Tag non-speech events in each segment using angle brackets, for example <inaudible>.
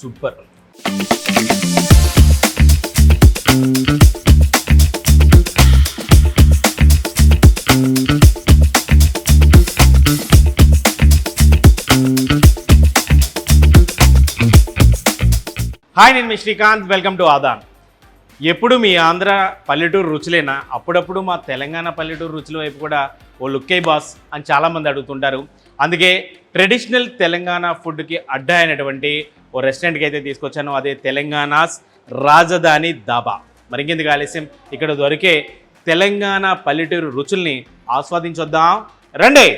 Super. Hi నేను మీ Srikanth. Welcome to Aadhan. ఎప్పుడు మీ ఆంధ్ర పల్లెటూరు రుచులేనా? అప్పుడప్పుడు మా తెలంగాణ పల్లెటూరు రుచుల వైపు కూడా ఓ లుక్కే బాస్ అని చాలామంది అడుగుతుంటారు. అందుకే ట్రెడిషనల్ తెలంగాణ ఫుడ్కి అడ్డా అయినటువంటి ఓ రెస్టారెంట్కి అయితే తీసుకొచ్చాను. అదే తెలంగాణస్ రాజధాని దాబా. మరి ఇంకెందుకు ఆలస్యం? ఇక్కడ దొరికే తెలంగాణ పల్లెటూరు రుచుల్ని ఆస్వాదించొద్దాం. రండి!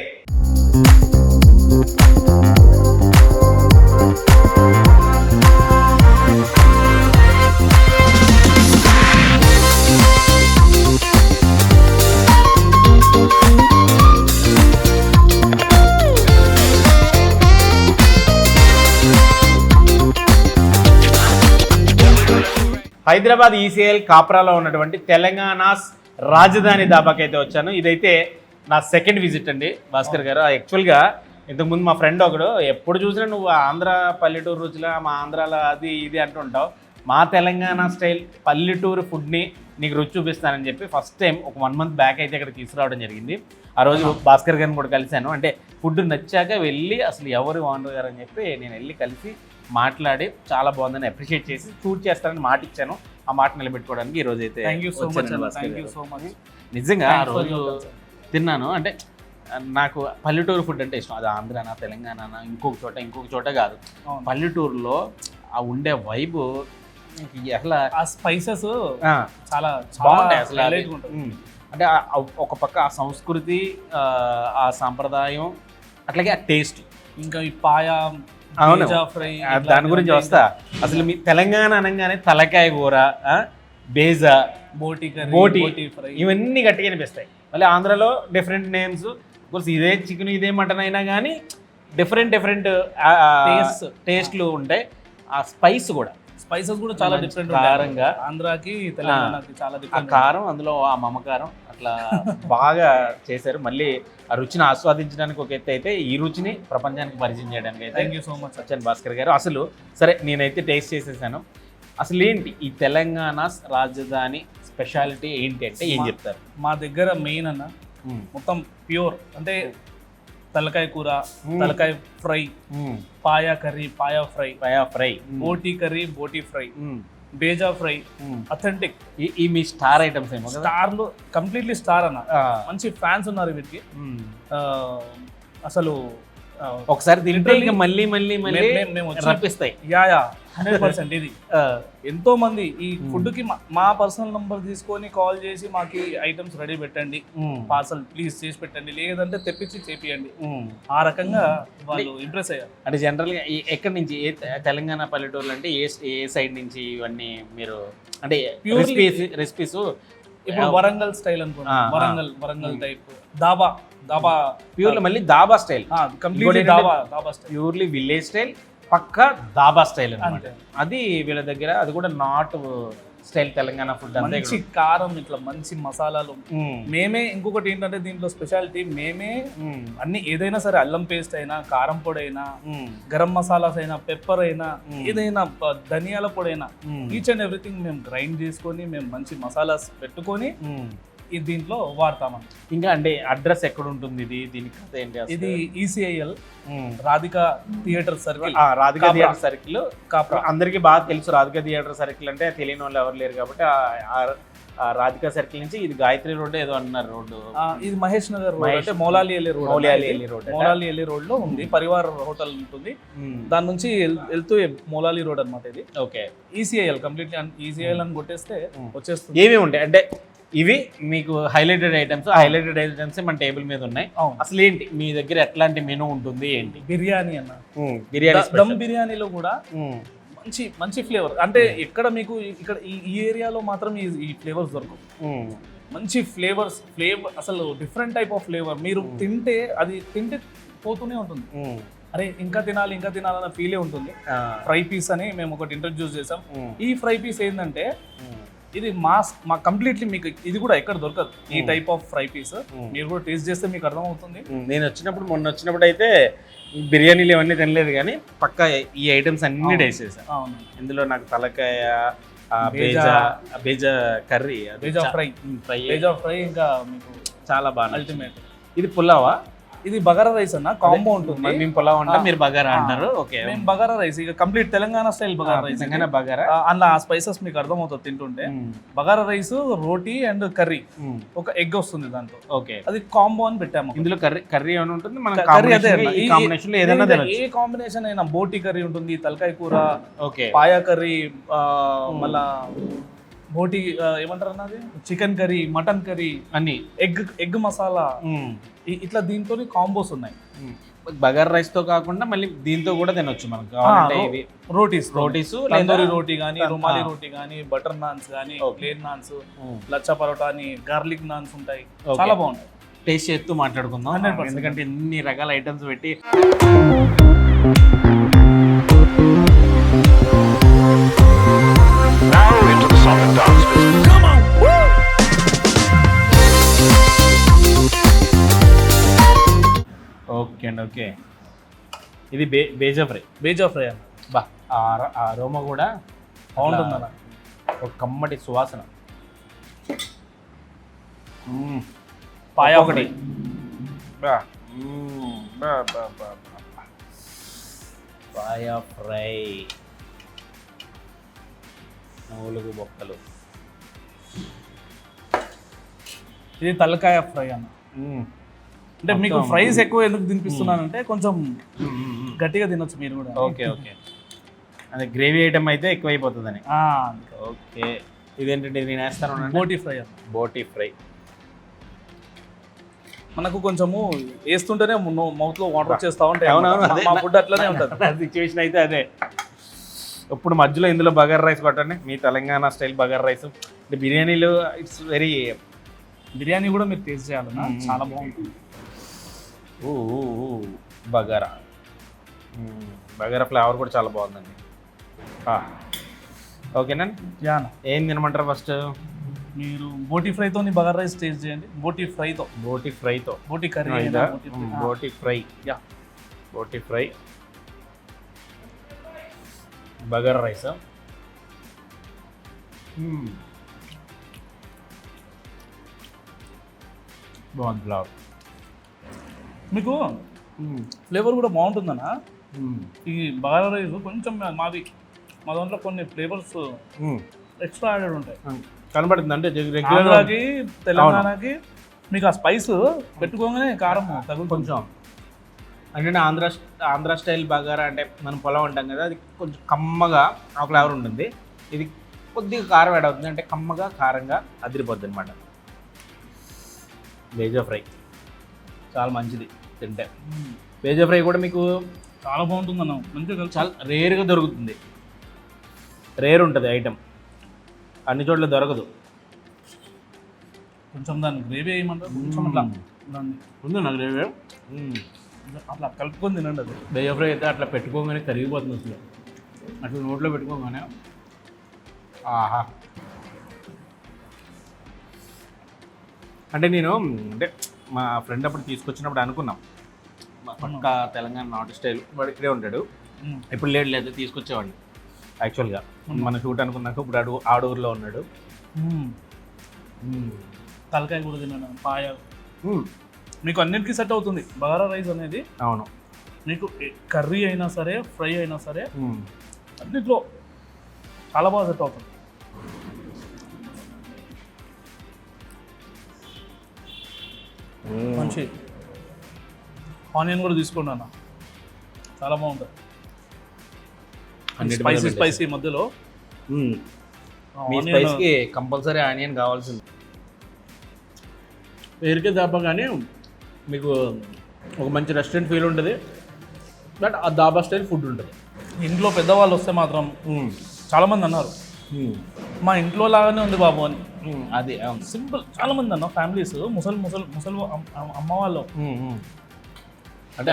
హైదరాబాద్ ఈసీఎల్ కాప్రాలో ఉన్నటువంటి తెలంగాణ రాజధాని దాబాకైతే వచ్చాను. ఇదైతే నా సెకండ్ విజిట్ అండి భాస్కర్ గారు. యాక్చువల్గా ఇంతకుముందు మా ఫ్రెండ్ ఒకడు ఎప్పుడు చూసినా నువ్వు ఆంధ్ర పల్లెటూరు రుచుల మా ఆంధ్రాలో అది ఇది అంటుంటావు. మా తెలంగాణ స్టైల్ పల్లెటూరు ఫుడ్ని నీకు రుచి చూపిస్తానని చెప్పి ఫస్ట్ టైం ఒక వన్ మంత్ బ్యాక్ అయితే ఇక్కడ తీసుకురావడం జరిగింది. ఆ రోజు భాస్కర్ గారిని కూడా కలిశాను. అంటే ఫుడ్ నచ్చాక వెళ్ళి అసలు ఎవరు ఓనర్ గారు అని చెప్పి నేను వెళ్ళి కలిసి మాట్లాడి చాలా బాగుందని అప్రిషియేట్ చేసి షూట్ చేస్తానని మాట ఇచ్చాను. ఆ మాట నిలబెట్టుకోవడానికి ఈ రోజు అయితే thank you so much thank you. So much నిజంగా ఆ రోజు. తిన్నాను. అంటే నాకు పల్లెటూరు ఫుడ్ అంటే ఇష్టం. అది ఆంధ్రానా తెలంగాణ ఇంకొక చోట ఇంకొక చోట కాదు. పల్లెటూరులో ఆ ఉండే వైబ్ ఎట్లా ఆ స్పైసెస్ చాలా బాగుంటాయి అసలు. అంటే ఒక పక్క ఆ సంస్కృతి ఆ సాంప్రదాయం అట్లాగే ఆ టేస్ట్ ఇంకా ఈ పాయ అవును. దాని గురించి వస్తా అసలు మీ తెలంగాణ అనగానే తలకాయ కూర బేజా బోటి బోటి. ఇవన్నీ గట్టిగా అనిపిస్తాయి మళ్ళీ ఆంధ్రాలో డిఫరెంట్ నేమ్స్ కోర్స్ ఇదే చికెన్ ఇదే మటన్ అయినా కానీ డిఫరెంట్ డిఫరెంట్. టేస్ట్లు ఉంటాయి ఆ స్పైస్ కూడా స్పైసెస్ కూడా చాలా డిఫరెంట్ కారంగా. ఆంధ్రాకి తెలంగాణకి చాలా డిఫరెంట్ కారం అందులో ఆ మమకారం అట్లా <laughs> బాగా చేశారు మళ్ళీ ఆ రుచిని ఆస్వాదించడానికి ఒక ఎత్తు అయితే ఈ రుచిని ప్రపంచానికి పరిచయం చేయడానికి అయితే thank you so much Satyan Bhaskar garu అసలు సరే నేనైతే టేస్ట్ చేసేసాను అసలు ఏంటి ఈ తెలంగాణ రాజధాని స్పెషాలిటీ ఏంటి అంటే ఏం చెప్తారు మా దగ్గర మెయిన్ అన్న. మొత్తం ప్యూర్ అంటే తలకాయ కూర. తలకాయ fry. Paya curry paya fry paya fry boti curry boti fry. Bheja fry. Authentic. ఈ- మీ స్టార్ ఐటమ్స్ ఏమో కదా? స్టార్లో కంప్లీట్లీ స్టార్ అన్న. మంచి ఫ్యాన్స్ ఉన్నారు వీటికి. అసలు ఒకసారి తింటే మళ్ళీ మళ్ళీ మళ్ళీ మేము- యా యా. హండ్రెడ్ పర్సెంట్ ఇది. ఎంతో మంది ఈ ఫుడ్కి మా- పర్సనల్ నంబర్ తీసుకొని కాల్ చేసి మాకు ఐటమ్స్ రెడీ పెట్టండి. పార్సల్ ప్లీజ్ చేసి పెట్టండి. లేదంటే తెప్పించి చేపియండి. ఆ రకంగా వాళ్ళు ఇంప్రెస్ అయ్యారు. అంటే జనరల్గా ఈ- ఎక్కడి నుంచి ఏ తెలంగాణ పల్లెటూర్లు అంటే ఏ ఏ సైడ్ నుంచి ఇవన్నీ మీరు అంటే రెసిపీస్ రెసిపీస్ ఇప్పుడు వరంగల్ స్టైల్ ఆ. వరంగల్ వరంగల్ టైప్ దాబా దాబా ప్యూర్లో మళ్ళీ dhaba style. Complete dhaba dhaba style. Purely village style పక్కా దాబా స్టైల్ అనమాట. అది వీళ్ళ దగ్గర అది కూడా నాట్ స్టైల్ తెలంగాణ ఫుడ్ మంచి కారం ఇట్లా మంచి మసాలాలు మ్మ్. ఇంకొకటి ఏంటంటే దీంట్లో స్పెషాలిటీ మేమే. అన్ని ఏదైనా సరే అల్లం పేస్ట్ అయినా కారం పొడి అయినా. గరం మసాలాస్ అయినా పెప్పర్ అయినా. ఏదైనా ధనియాల పొడి అయినా. ఈచ్ అండ్ ఎవ్రీథింగ్ మేము గ్రైండ్ చేసుకొని మేము మంచి మసాలాస్ పెట్టుకొని దీంట్లో వాడతామని ఇంకా అంటే అడ్రస్ ఎక్కడ ఉంటుంది ఇది? దీని కథ ఏంటి? ఇది E ఈసీఐఎల్ మ్మ్. Radhika theatre circle. Radhika. Theatre circle. Kapra. అందరికీ బాగా తెలుసు రాధికా థియేటర్ సర్కిల్ అంటే తెలియని వాళ్ళు ఎవరు లేరు కాబట్టి రాధికా సర్కిల్ నుంచి ఇది గాయత్రి రోడ్ ఏదో అన్నారు రోడ్డు. ఇది మహేష్ నగర్ రోడ్ అంటే మౌలాలి ఎల్లి రోడ్ మౌలాలి ఎల్లి. రోడ్. మౌలాలి ఎల్లి రోడ్లో ఉంది పరివార్ హోటల్ ఉంటుంది. దాని నుంచి వెళ్తూ మౌలాలి రోడ్ అన్నమాట ఇది. E okay ECIL completely ECIL అని కొట్టేస్తే వచ్చేస్తుంది. ఏమేమి ఉంటాయి? అంటే ఇవి మీకు హైలైటెడ్ ఐటమ్స్ హైలైటెడ్ ఐటమ్స్ మన టేబుల్ మీద ఉన్నాయి. అసలు ఏంటి? మీ దగ్గర ఎట్లాంటి మెనూ ఉంటుంది ఏంటి? బిర్యానీ అన్న. బిర్యానీ దమ్ బిర్యానీలో కూడా మంచి మంచి ఫ్లేవర్ అంటే ఎక్కడ మీకు ఇక్కడ ఈ ఏరియాలో మాత్రం ఈ ఫ్లేవర్స్ దొరకవు. మంచి ఫ్లేవర్స్ ఫ్లేవర్ అసలు డిఫరెంట్ టైప్ ఆఫ్ ఫ్లేవర్ మీరు తింటే అది తింటే పోతూనే ఉంటుంది. అరే ఇంకా తినాలి ఇంకా తినాలన్న ఫీలే ఉంటుంది. ఫ్రై పీస్ అని మేము ఒకటి ఇంట్రడ్యూస్ చేసాం ఈ ఫ్రై పీస్ ఏంటంటే ఇది మాస్ మా కంప్లీట్లీ మీకు ఇది కూడా ఎక్కడ దొరకదు ఈ. Type of fry piece. మీరు కూడా టేస్ట్ చేస్తే మీకు అర్థమవుతుంది నేను వచ్చినప్పుడు మొన్న వచ్చినప్పుడు అయితే ఈ బిర్యానీలు ఇవన్నీ తినలేదు కానీ పక్కా ఈ ఐటమ్స్ అన్ని. టేస్ట్ చేశాను ఇందులో నాకు తలకాయ bheja. Curry bheja fry fry bheja fry ఇంకా మీకు చాలా బాగా. అల్టిమేట్ ఇది పులావా ఇది బగారా రైస్ అన్న కాంబో ఉంటుంది. మేము పులావ్ అంటాం. మీరు బగారా. అంటారు. ఓకే. మేము బగారా రైస్ ఇక complete Telangana style bagara rice Telangana bagara. అందులో ఆ స్పైసెస్ మీకు అర్థమవుతుంది తింటుంటే. Bagara rice roti and curry. ఒక ఎగ్ వస్తుంది దాంట్లో. ఓకే. అది కాంబో అని పెట్టాము ఇందులో కర్రీ కర్రీ ఏమైనా ఉంటుంది? మనం కర్రీ అదే కాంబినేషన్ అన్న. ఈ ఏదైనా ఏ కాంబినేషన్ అయినా బోటి కర్రీ ఉంటుంది తలకాయ కూర ఓకే. పాయా కర్రీ మళ్ళా బోటి ఏమంటారు అన్నది చికెన్ కర్రీ మటన్ కర్రీ అన్ని. Egg egg masala. ఇట్లా దీంతో కాంబోస్ ఉన్నాయి. బగారా రైస్తో కాకుండా మళ్ళీ దీంతో కూడా తినొచ్చు మనకు కావాలంటే ఇవి. రోటీస్. రోటీస్ తందూరి రోటీ కానీ రుమాలి. రోటీ కానీ బటర్ నాన్స్ కానీ. ప్లేన్ నాన్స్ లచ్చా పరోటా అని గార్లిక్ నాన్స్ ఉంటాయి. చాలా బాగుంటాయి. టేస్ట్ చేస్తూ మాట్లాడుకుందాం. 100%. ఎందుకంటే ఇన్ని రకాల ఐటమ్స్ పెట్టి ఓకే. ఇది బే బేజా ఫ్రై. బేజా ఫ్రై అన్న బా ఆ అరోమా కూడా బాగుంటుంది అన్న ఒక కమ్మటి సువాసన. పాయా ఒకటి. పాయా ఫ్రై. నూలుగు బొక్కలు. ఇది తలకాయ ఫ్రై అన్న. అంటే మీకు ఫ్రైస్ ఎక్కువ ఎందుకు తినిపిస్తున్నానంటే కొంచెం మ్మ్, మ్మ్, మ్మ్. గట్టిగా తినొచ్చు మీరు కూడా. Okay okay. అదే గ్రేవీ ఐటమ్ అయితే ఎక్కువైపోతుందని. ఆ, ఓకే. ఇదేంటంటే ఇది నేను వేస్తాను బోటి ఫ్రై బోటీ ఫ్రై. మనకు కొంచెము వేస్తుంటేనే మౌత్లో వాటర్ వచ్చేస్తా ఉంటాయి. మా ఫుడ్ అట్లనే ఉంటుంది. సిచ్యువేషన్ అయితే అదే. ఇప్పుడు మధ్యలో ఇందులో బగార్ రైస్ కొట్టండి. మీ తెలంగాణ స్టైల్ బగార్ రైస్. అంటే బిర్యానీలు ఇట్స్ వెరీ బిర్యానీ కూడా మీరు టేస్ట్ చేయాలన్నా. చాలా బాగుంటుంది. బగారా. బగారా ఫ్లేవర్ కూడా చాలా బాగుందండి. ఓకేనండి? యానా. ఏం తినమంటారు ఫస్ట్? మీరు బోటి ఫ్రైతో బగారా రైస్ టేస్ట్ చేయండి. బోటి ఫ్రైతో. బోటీ ఫ్రైతో. Boti curry boti fry. Yeah. Boti fry. Bagar rice? బాగుంది ఫ్లవర్. మీకు ఫ్లేవర్ కూడా బాగుంటుందన్న ఈ బగారా రైస్ కొంచెం మాది మా దాంట్లో కొన్ని ఫ్లేవర్స్ ఎక్స్ట్రా యాడెడ్ ఉంటాయి. కనబడుతుంది అంటే రెగ్యులర్ ఆంధ్రాకి తెలంగాణకి మీకు ఆ స్పైస్ పెట్టుకోగానే కారం తగులుతుంది. కొంచెం. అంటే ఆంధ్ర ఆంధ్ర స్టైల్ బగారా అంటే మనం పొలం ఉంటాం కదా అది కొంచెం కమ్మగా ఆ ఫ్లేవర్ ఉంటుంది. ఇది కొద్దిగా కారం యాడ్ అవుతుంది అంటే కమ్మగా కారంగా అదిరిపోద్ది అనమాట బేజా ఫ్రై చాలా మంచిది. తింటే. బేజా ఫ్రై కూడా మీకు చాలా బాగుంటుంది అన్న మంచిగా చాలా రేర్గా దొరుకుతుంది. రేర్ ఉంటుంది ఐటమ్ అన్ని చోట్ల దొరకదు. కొంచెం దాన్ని గ్రేవీ వేయమంటారు కొంచెం అట్లా ఉంది నాకు రేవే అట్లా కలుపుకొని తినండి అది. బేజా ఫ్రై అయితే అట్లా పెట్టుకోగానే కరిగిపోతుంది అసలు. అట్లా నోట్లో పెట్టుకోగానే. ఆహా. అంటే నేను అంటే మా ఫ్రెండ్ అప్పుడు తీసుకొచ్చినప్పుడు అనుకున్నాం. పక్క తెలంగాణ నార్త్ స్టైల్. వాడు ఇక్కడే ఉంటాడు. మ్మ్. ఇప్పుడు లేడు లేదు తీసుకొచ్చేవాడిని. యాక్చువల్గా మన షూట్ అనుకున్నాక ఇప్పుడు అడు ఆడూరులో ఉన్నాడు. తలకాయ కూడా తిన్నాను పాయ మీకు అన్నిటికీ సెట్ అవుతుంది. బగారా రైస్ అనేది. అవును. మీకు కర్రీ అయినా సరే ఫ్రై అయినా సరే అన్నిట్లో చాలా బాగా సెట్ అవుతుంది. మంచి. ఆనియన్ కూడా తీసుకోండి అన్న. చాలా బాగుంటుంది స్పైసీ. స్పైసీ మధ్యలో. మీ స్పైస్కి కంపల్సరీ ఆనియన్ కావాల్సింది. పేరుకే దాబా కానీ మీకు ఒక మంచి రెస్టారెంట్ ఫీల్ ఉంటుంది. బట్ ఆ దాబా స్టైల్ ఫుడ్ ఉంటుంది. ఇంట్లో పెద్దవాళ్ళు వస్తే మాత్రం చాలా మంది అన్నారు. మా ఇంట్లో లాగానే ఉంది బాబు అని. అది సింపుల్ చాలా మంది అన్న ఫ్యామిలీస్ ముసలి ముసలి ముసలి అమ్- అమ్- అమ్మ వాళ్ళు. అంటే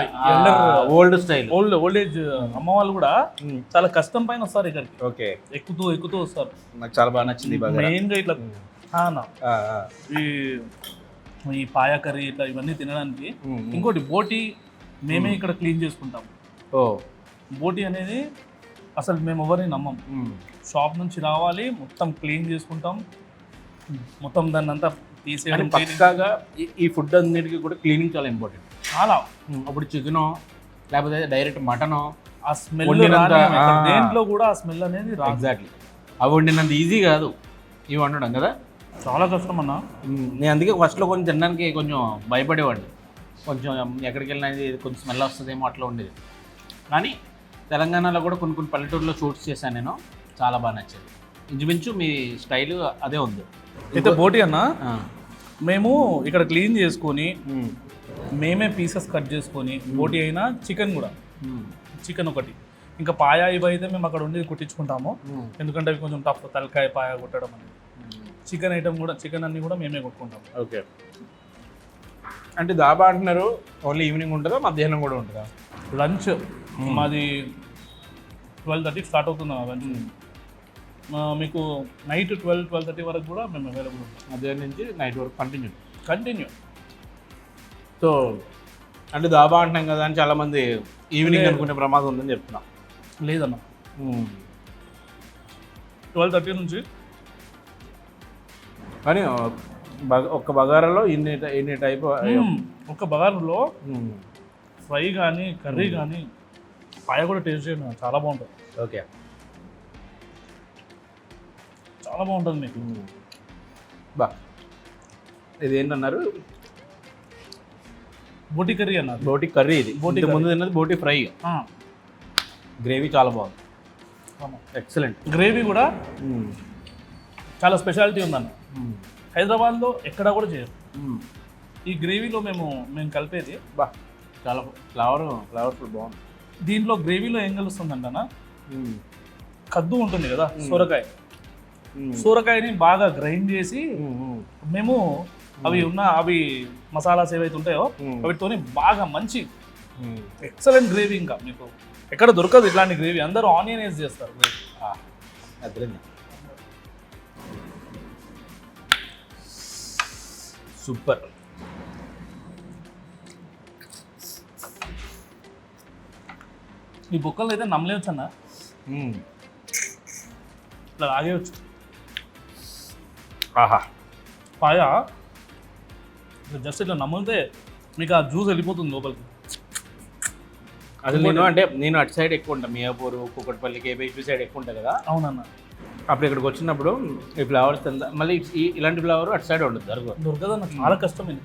old style old old age అమ్మ వాళ్ళు కూడా చాలా కష్టం పైన వస్తారు ఇక్కడికి. ఓకే. ఎక్కుతూ ఎక్కుతూ వస్తారు. నాకు చాలా బాగా నచ్చింది. మెయిన్గా ఇట్లా. ఈ ఈ పాయ కర్రీ ఇట్లా ఇవన్నీ తినడానికి. ఇంకోటి బోటి మేమే ఇక్కడ క్లీన్ చేసుకుంటాం. ఓ. బోటి అనేది అసలు మేము ఎవరిని నమ్మం. మ్మ్. షాప్ నుంచి రావాలి మొత్తం క్లీన్ చేసుకుంటాం. మొత్తం దాన్ని అంతా తీసేయడం. పక్కాగా ఈ ఫుడ్ అన్నిటికీ కూడా క్లీనింగ్ చాలా ఇంపార్టెంట్. చాలా అప్పుడు చికెనో లేకపోతే డైరెక్ట్ మటనో ఆ స్మెల్ వండినంత-. దేంట్లో కూడా ఆ స్మెల్ అనేది ఎగ్జాక్ట్లీ అవి వండినంత ఈజీ కాదు. ఇవి వండడం కదా? చాలా కష్టం అన్న. నేను అందుకే ఫస్ట్లో కొంచెం తినడానికి కొంచెం భయపడేవాడిని. కొంచెం ఎక్కడికి వెళ్ళినా కొంచెం స్మెల్ వస్తుందేమో అట్లా ఉండేది. కానీ తెలంగాణలో కూడా కొన్ని కొన్ని పల్లెటూరులో షూట్స్ చేశాను నేను. చాలా బాగా నచ్చేది. ఇంచుమించు మీ స్టైల్ అదే ఉంది. అయితే బోటి అన్న. మేము ఇక్కడ క్లీన్ చేసుకొని మ్మ్. పీసెస్ కట్ చేసుకొని బోటి అయినా చికెన్ కూడా. చికెన్ ఒకటి. ఇంకా పాయ ఇవి అయితే మేము అక్కడ ఉండి కుట్టించుకుంటాము. ఎందుకంటే అవి కొంచెం టఫ్ తలకాయ పాయ కుట్టడం అనేది. చికెన్ ఐటమ్ కూడా చికెన్ అన్ని కూడా మేమే కొట్టుకుంటాం ఓకే. అంటే దాబా అంటున్నారు ఓన్లీ ఈవినింగ్ ఉంటుందా మధ్యాహ్నం కూడా ఉంటుందా? లంచ్. మాది ట్వెల్వ్ థర్టీకి స్టార్ట్ అవుతుంది లంచ్. మీకు నైట్ ట్వెల్వ్ ట్వెల్వ్ థర్టీ వరకు కూడా మేము అవైలబుల్ ఉంటాం. మధ్యాహ్నం నుంచి నైట్ వరకు కంటిన్యూ. కంటిన్యూ. సో అంటే దాబా అంటున్నాం కదా అని చాలా మంది ఈవినింగ్ అనుకునే ప్రమాదం ఉందని చెప్తున్నా. లేదన్న. ట్వెల్వ్ థర్టీ నుంచి? కానీ ఒక్క బగారాలో ఇన్ని ఇన్ని టైప్ మ్మ్. ఒక బగారులో ఫ్రై కానీ కర్రీ కానీ పాయ కూడా టేస్ట్ చేయండి చాలా బాగుంటుంది. ఓకే. చాలా బాగుంటుంది మీకు బా. ఇది ఏంటన్నారు? బోటి కర్రీ అన్నది బోటి కర్రీ ఇది. బోటి ముందు తిన్నది బోటి ఫ్రై. గ్రేవీ చాలా బాగుంది. ఎక్సలెంట్. గ్రేవీ కూడా చాలా స్పెషాలిటీ ఉందన్న. హైదరాబాద్లో ఎక్కడ కూడా చేయరు. ఈ గ్రేవీలో మేము మేము కలిపేది బా. చాలా ఫ్లవర్ ఫ్లవర్ఫుల్ బాగుంది. దీంట్లో గ్రేవీలో ఏం కలుస్తుందంటనా కద్దు ఉంటుంది కదా సొరకాయ. సొరకాయని బాగా గ్రైండ్ చేసి మేము అవి ఉన్న అవి మసాలాస్ ఏవైతే ఉంటాయో. వాటితోని బాగా మంచి ఎక్సలెంట్ గ్రేవీ ఇంకా మీకు. ఎక్కడ దొరకదు ఇట్లాంటి గ్రేవీ. అందరూ ఆనియన్ వేసి చేస్తారు సూపర్. ఈ బుక్కలు అయితే నమ్మలేవచ్చు అన్న ఇట్లా లాగేయచ్చు ఆహా. పాయ జస్ట్ ఇట్లా నమ్మితే మీకు ఆ జ్యూస్ వెళ్ళిపోతుంది లోపలికి. అసలు నేను అంటే నేను అటు సైడ్ ఎక్కువ ఉంటాను మియాపూర్ కుక్కటిపల్లి కేబీహెచ్పి సైడ్ ఎక్కువ ఉంటాయి కదా. అవునన్న. అప్పుడు ఇక్కడికి వచ్చినప్పుడు ఈ ఫ్లవర్స్ మళ్ళీ ఇలాంటి ఫ్లవర్ అటు సైడ్ ఉండదు జరుగు దొరకదన్న చాలా కష్టం ఇది.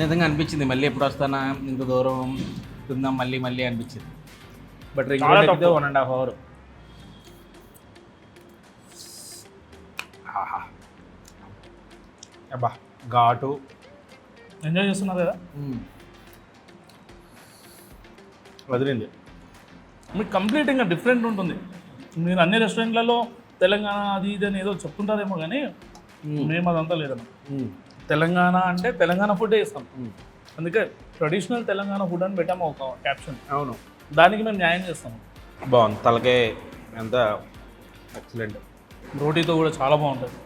నిజంగా అనిపించింది. మళ్ళీ ఎప్పుడు వస్తానా? ఇంత దూరం తిందాం మళ్ళీ మళ్ళీ అనిపించింది. But regular one and half hour అబ్బా. ఘాటు. ఎంజాయ్ చేస్తున్నారు కదా? వదిలింది మీకు కంప్లీట్ ఇంకా డిఫరెంట్ ఉంటుంది. మీరు అన్ని రెస్టారెంట్లలో తెలంగాణ అది ఇది అని ఏదో చెప్తుంటారేమో కానీ మేము. అదంతా లేదన్న తెలంగాణ అంటే తెలంగాణ ఫుడ్ ఇస్తాం. అందుకే ట్రెడిషనల్ తెలంగాణ ఫుడ్ అని పెట్టాము ఒక క్యాప్షన్ అవును. దానికి మేము న్యాయం చేస్తాము. బాగుంది. తలకే ఎంత? ఎక్సలెంట్ రోటీతో కూడా చాలా బాగుంటుంది.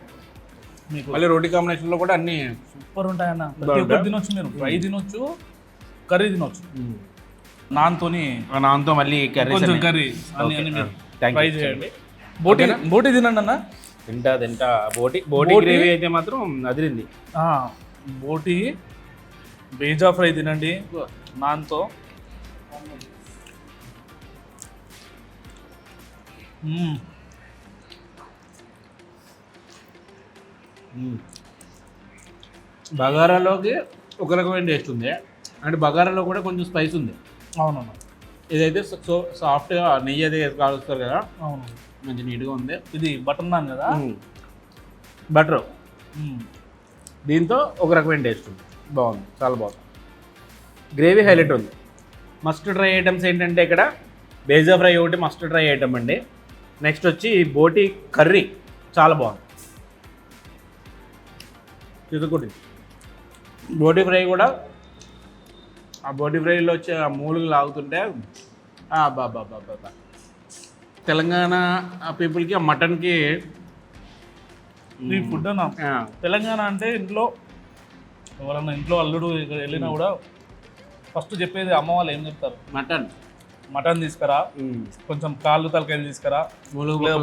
మీకు మళ్ళీ రోటీ కాంబినేషన్లో కూడా అన్ని సూపర్ ఉంటాయన్న. ప్రతి బాగుంటాయా? ఒక్కటి తినొచ్చు మీరు. ఫ్రై తినొచ్చు కర్రీ తినొచ్చు. నాన్తోని నాన్తో మళ్ళీ కర్రీ కొంచెం కర్రీ అన్ని అన్ని మీరు ఫ్రై చేయండి. బోటి బోటి తినండి అన్న. తింటా తింటా. బోటి బోటి? గ్రేవీ అయితే మాత్రం అదిరింది. ఆ, బోటి బేజా ఫ్రై తినండి. నాన్తో. మ్మ్. బగారాలోకి ఒక రకమైన టేస్ట్ ఉంది. అంటే బగారాలో కూడా కొంచెం స్పైస్ ఉంది. అవునన్న ఇదైతే సో సాఫ్ట్గా నెయ్యి అది కాలుస్తారు కదా? అవును. మంచి నీట్గా ఉంది. ఇది బటర్ నాన్ కదా? బటర్. దీంతో ఒక రకమైన టేస్ట్ ఉంది. బాగుంది. చాలా బాగుంది. గ్రేవీ హైలైట్ ఉంది. మస్ట్ ట్రై ఐటమ్స్ ఏంటంటే ఇక్కడ బేజా ఫ్రై ఒకటి మస్ట్ ట్రై ఐటమ్ అండి. నెక్స్ట్ వచ్చి బోటి కర్రీ. చాలా బాగుంది. ఇది బోటి ఫ్రై కూడా ఆ బోటి ఫ్రైలో వచ్చే ఆ మూలుగు లాగుతుంటే ఆ బా బా బా బా బా. తెలంగాణ ఆ పీపుల్కి ఆ మటన్కి ఈ ఫుడ్ అన్న? తెలంగాణ అంటే ఇంట్లో ఎవరన్నా ఇంట్లో అల్లుడు ఇక్కడ వెళ్ళినా కూడా ఫస్ట్ చెప్పేది అమ్మ వాళ్ళు ఏం చెప్తారు? మటన్. మటన్ తీసుకురా. కొంచెం కాళ్ళు తలకాయలు తీసుకురా.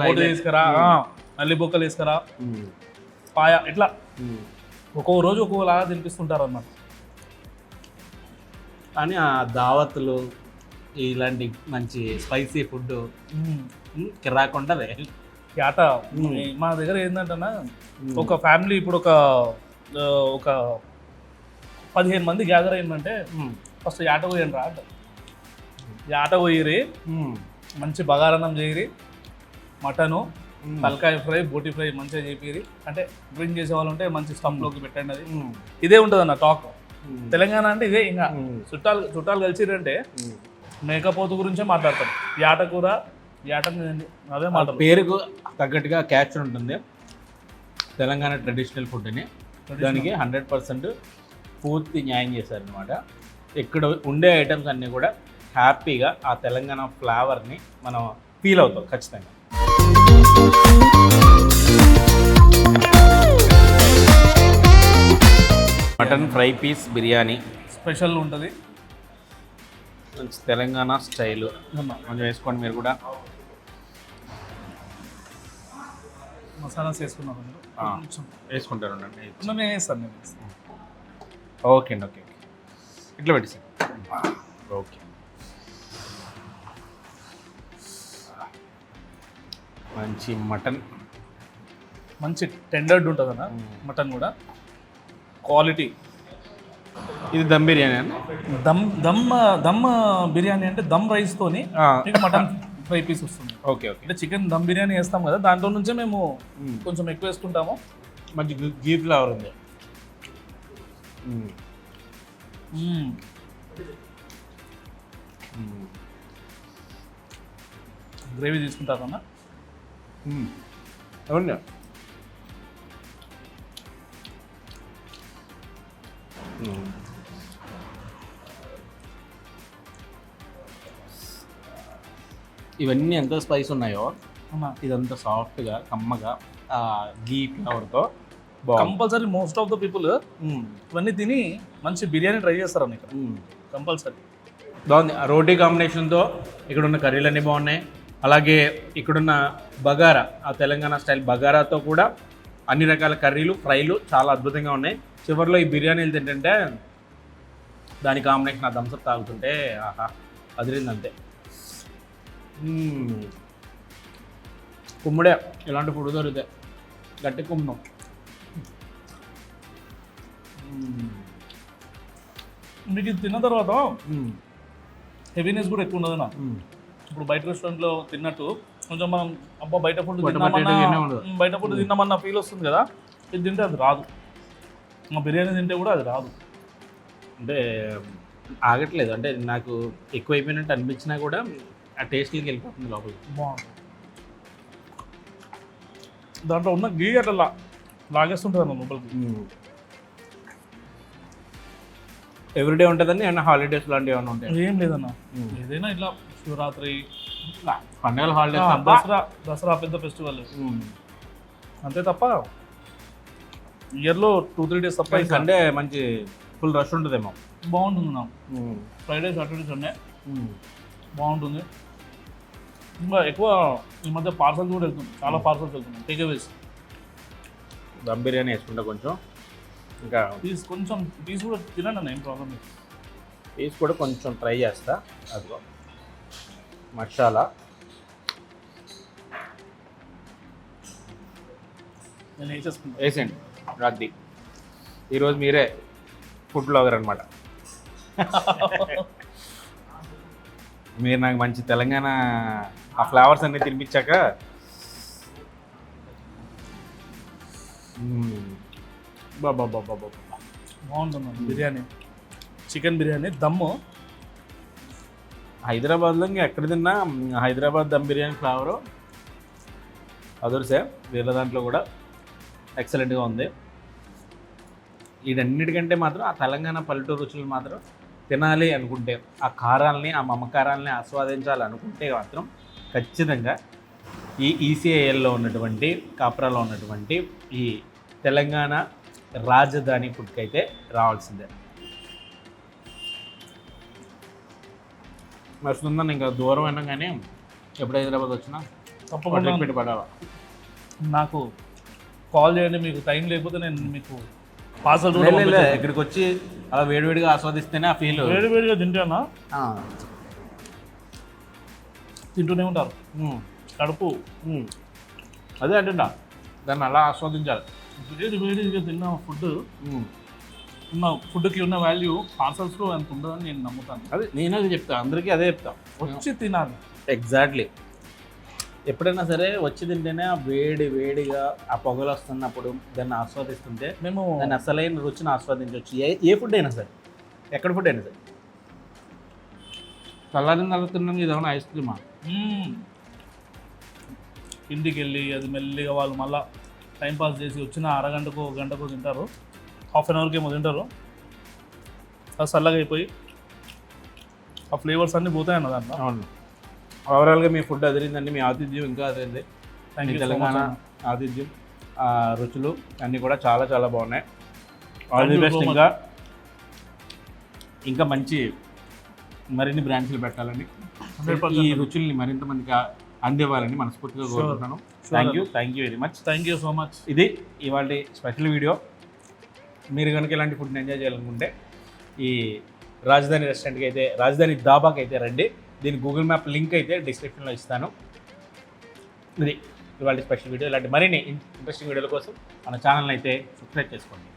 బోటి. తీసుకురా. ఆ, నల్లి బొక్కలు తీసుకురా. పాయ ఇట్లా. ఒక్కో రోజు ఒక్కోలాగా తినిపిస్తుంటారు అన్నమాట కానీ ఆ దావత్లు ఇలాంటి మంచి స్పైసీ ఫుడ్ కిరాక్ ఉంటుంది యాట మా దగ్గర ఏంటంటే ఒక ఫ్యామిలీ ఇప్పుడు ఒక ఒక పదిహేను మంది గ్యాదర్ అయిందంటే ఫస్ట్ యాట పోయండి రా అంట. యాట పోయిరి మంచి బగారన్నం చేయరి మటను తలకాయ ఫ్రై బోటి ఫ్రై మంచిగా చేపిరి అంటే డ్రింక్ చేసే వాళ్ళు ఉంటే మంచి స్టంప్లోకి పెట్టండి అది. ఇదే ఉంటుంది అన్న టాక్ తెలంగాణ అంటే ఇదే ఇంకా చుట్టాలు చుట్టాలు కలిసిరంటే మేకపోతు గురించే మాట్లాడతాం. యాట కూర యాట. అదే మాట్లాడతాం. పేరుకు తగ్గట్టుగా క్యాచ్ ఉంటుంది. తెలంగాణ ట్రెడిషనల్ ఫుడ్ అని దానికి హండ్రెడ్ పర్సెంట్ పూర్తి న్యాయం చేశారనమాట ఇక్కడ ఉండే ఐటమ్స్ అన్నీ కూడా హ్యాపీగా ఆ తెలంగాణ ఫ్లేవర్ని మనం ఫీల్ అవుతాం ఖచ్చితంగా. Mutton fry piece biryani. Special ఉంటుంది. తెలంగాణ స్టైలు. కొంచెం వేసుకోండి మీరు కూడా. మసాలాస్ వేసుకున్నాం అందులో. ఆ. కొంచెం. వేసుకుంటారు నేను వేస్తాను. ఓకే అండి ఓకే ఓకే. ఇట్లా పెట్టి సార్ ఓకే. మంచి మటన్. మంచి టెండర్డ్ ఉంటుంది అన్న మటన్ కూడా. క్వాలిటీ? ఇది దమ్ బిర్యానీ అండి దమ్ దమ్ దమ్ బిర్యానీ అంటే దమ్ రైస్తోని మటన్ ఫ్రై పీస్ వస్తుంది. Okay okay. అంటే చికెన్ దమ్ బిర్యానీ వేస్తాం కదా దాంట్లో నుంచే మేము కొంచెం ఎక్కువ వేసుకుంటాము మంచి గీ- ఫ్లేవర్ ఉంది. గ్రేవీ తీసుకుంటారన్న మ్మ్. అవును? ఇవన్నీ ఎంత స్పైస్ ఉన్నాయో అన్న ఇదంతా సాఫ్ట్గా కమ్మగా గీ ఫ్లేవర్తో బాగుంది. Compulsory most of the people ఇవన్నీ తిని మంచి బిర్యానీ ట్రై చేస్తారన్న ఇక్కడ. కంపల్సరీ బాగుంది. ఆ రోటీ కాంబినేషన్తో ఇక్కడ ఉన్న కర్రీలన్నీ బాగున్నాయి. అలాగే ఇక్కడున్న బగారా ఆ తెలంగాణ స్టైల్ బగారాతో కూడా అన్ని రకాల కర్రీలు ఫ్రైలు చాలా అద్భుతంగా ఉన్నాయి. చివరిలో ఈ బిర్యానీలు తింటుంటే దాని కాంబినేషన్ ఆ థమ్స్అప్ తాగుతుంటే ఆహా అదిరింది అంతే మ్మ్. కుమ్ముడే. ఇలాంటి ఫుడ్ దొరుకుతాయి గట్టి కుమ్మం మీకు ఇది తిన్న తర్వాత హెవీనెస్ కూడా ఎక్కువ ఉండదు నాకు ఇప్పుడు బయట రెస్టారెంట్లో తిన్నట్టు కొంచెం మనం అబ్బా బయట ఫుడ్ బయట తిన్నామన్నా ఫుడ్ తిన్నామన్న ఫీల్ వస్తుంది కదా. ఇది తింటే అది రాదు. మా బిర్యానీ తింటే కూడా అది రాదు. అంటే ఆగట్లేదు. అంటే నాకు ఎక్కువ అయిపోయినట్టు అనిపించినా కూడా ఆ టేస్ట్కి వెళ్ళిపోతుంది లోపలికి. బాగుంటుంది దాంట్లో ఉన్న గీ అట్లా లాగేస్తుంటుంది అన్న లోపలికి. ఎవ్రీడే ఉంటుందండి ఏమన్నా హాలిడేస్ లాంటివి ఏమైనా ఉంటాయి? ఏం లేదన్న. ఏదైనా ఇట్లా శివరాత్రి పండుగల హాలిడేస్ దసరా దసరా పెద్ద ఫెస్టివల్ అంతే తప్ప ఇయర్లో టూ త్రీ డేస్ తప్ప సండే మంచి ఫుల్ రష్ ఉంటుందేమో. బాగుంటుంది నాకు ఫ్రైడే సాటర్డే సండే బాగుంటుంది. ఇంకా ఎక్కువ ఈ మధ్య పార్సల్స్ కూడా వెళ్తుంది చాలా పార్సల్స్ వెళ్తున్నాయి. టేక్ అవేస్ దమ్ బిర్యానీ వేసుకుంటా కొంచెం. ఇంకా పీస్ కొంచెం పీస్ కూడా తినండి ఏం ప్రాబ్లం లేదు. పీస్ కూడా కొంచెం ట్రై చేస్తా. అదిగో. మసాలా. నేను వేసేసుకుంటాను వేసేయండి. రాద్ది ఈరోజు మీరే ఫుడ్ బ్లాగర్ అనమాట మీరు నాకు మంచి తెలంగాణ ఆ ఫ్లేవర్స్ అన్నీ తినిపించాక మ్మ్. బాబా బాబా బాబా బాగుంటుంది బిర్యానీ. చికెన్ బిర్యానీ దమ్ము. హైదరాబాద్లో ఇంకా ఎక్కడ తిన్నా హైదరాబాద్ దమ్ బిర్యానీ ఫ్లేవరు. అదర్సే వీళ్ళ దాంట్లో కూడా ఎక్సలెంట్గా ఉంది. వీటన్నిటికంటే మాత్రం ఆ తెలంగాణ పల్లెటూరు రుచులు మాత్రం తినాలి అనుకుంటే ఆ కారాలని ఆ మమకారాలని ఆస్వాదించాలి అనుకుంటే మాత్రం ఖచ్చితంగా ఈ ఈసీఐఎల్లో ఉన్నటువంటి కాప్రాలో ఉన్నటువంటి ఈ తెలంగాణ రాజధాని ఫుడ్కి అయితే రావాల్సిందే. మస్తుందని ఇంకా దూరం అయినా కానీ ఎప్పుడు హైదరాబాద్ వచ్చినా తప్పకుండా. పెట్టి పడాలా నాకు కాల్ చేయండి మీకు టైం లేకపోతే నేను మీకు పార్సల్ లే, లే, లే, ఇక్కడికి వచ్చి అలా వేడివేడిగా ఆస్వాదిస్తేనే ఆ ఫీల్. వేడి వేడిగా తింటానా తింటూనే ఉంటారు. కడుపు. అదే అంటున్నా. దాన్ని అలా ఆస్వాదించాలి. వేడి వేడిగా తిన్న ఫుడ్. ఉన్న ఫుడ్కి ఉన్న వాల్యూ పార్సల్స్లో అంత ఉండదని నేను నమ్ముతాను. అదే నేను అది చెప్తా. అందరికీ అదే చెప్తా. వచ్చి తినాలి. ఎగ్జాక్ట్లీ. ఎప్పుడైనా సరే వచ్చి తింటేనే ఆ వేడి వేడిగా ఆ పొగలు వస్తున్నప్పుడు దాన్ని ఆస్వాదిస్తుంటే మేము దాన్ని అసలైన రుచిని ఆస్వాదించవచ్చు. ఏ ఏ ఫుడ్ అయినా సరే. ఎక్కడ ఫుడ్ అయినా సరే. చల్లారిన తర్వాత తిన్నాం ఇది ఏమైనా ఐస్ క్రీమా. ఇంటికి వెళ్ళి అది మెల్లిగా వాళ్ళు మళ్ళా టైం పాస్ చేసి వచ్చిన అరగంటకు గంటకు తింటారు. హాఫ్ అన్ అవర్కి ఏమో తింటారు. అది చల్లగా అయిపోయి ఆ ఫ్లేవర్స్ అన్నీ పోతాయన్న దాంట్లో. అవును. ఓవరాల్గా మీ ఫుడ్ అదిరిందండి మీ ఆతిథ్యం ఇంకా అదిరింది. థ్యాంక్ మీ తెలంగాణ ఆతిథ్యం రుచులు అన్నీ కూడా చాలా చాలా బాగున్నాయి. All the best. ఇంకా. ఇంకా మంచి మరిన్ని బ్రాంచ్లు పెట్టాలని 100% ఈ రుచుల్ని మరింత మందికి అందివ్వాలని మనస్ఫూర్తిగా Sure. Thank you thank you very much thank you so much ఇది ఇవాళ స్పెషల్ వీడియో. మీరు కనుక ఇలాంటి ఫుడ్ని ఎంజాయ్ చేయాలనుకుంటే ఈ రాజధాని రెస్టారెంట్కి అయితే రాజధాని దాబాకి అయితే రండి. దీని గూగుల్ మ్యాప్ లింక్ అయితే డిస్క్రిప్షన్లో ఇస్తాను. ఇది ఇవాళ స్పెషల్ వీడియో. ఇలాంటి మరిన్ని ఇంట్రెస్టింగ్ వీడియోల కోసం మన ఛానల్ని అయితే సబ్స్క్రైబ్ చేసుకోండి.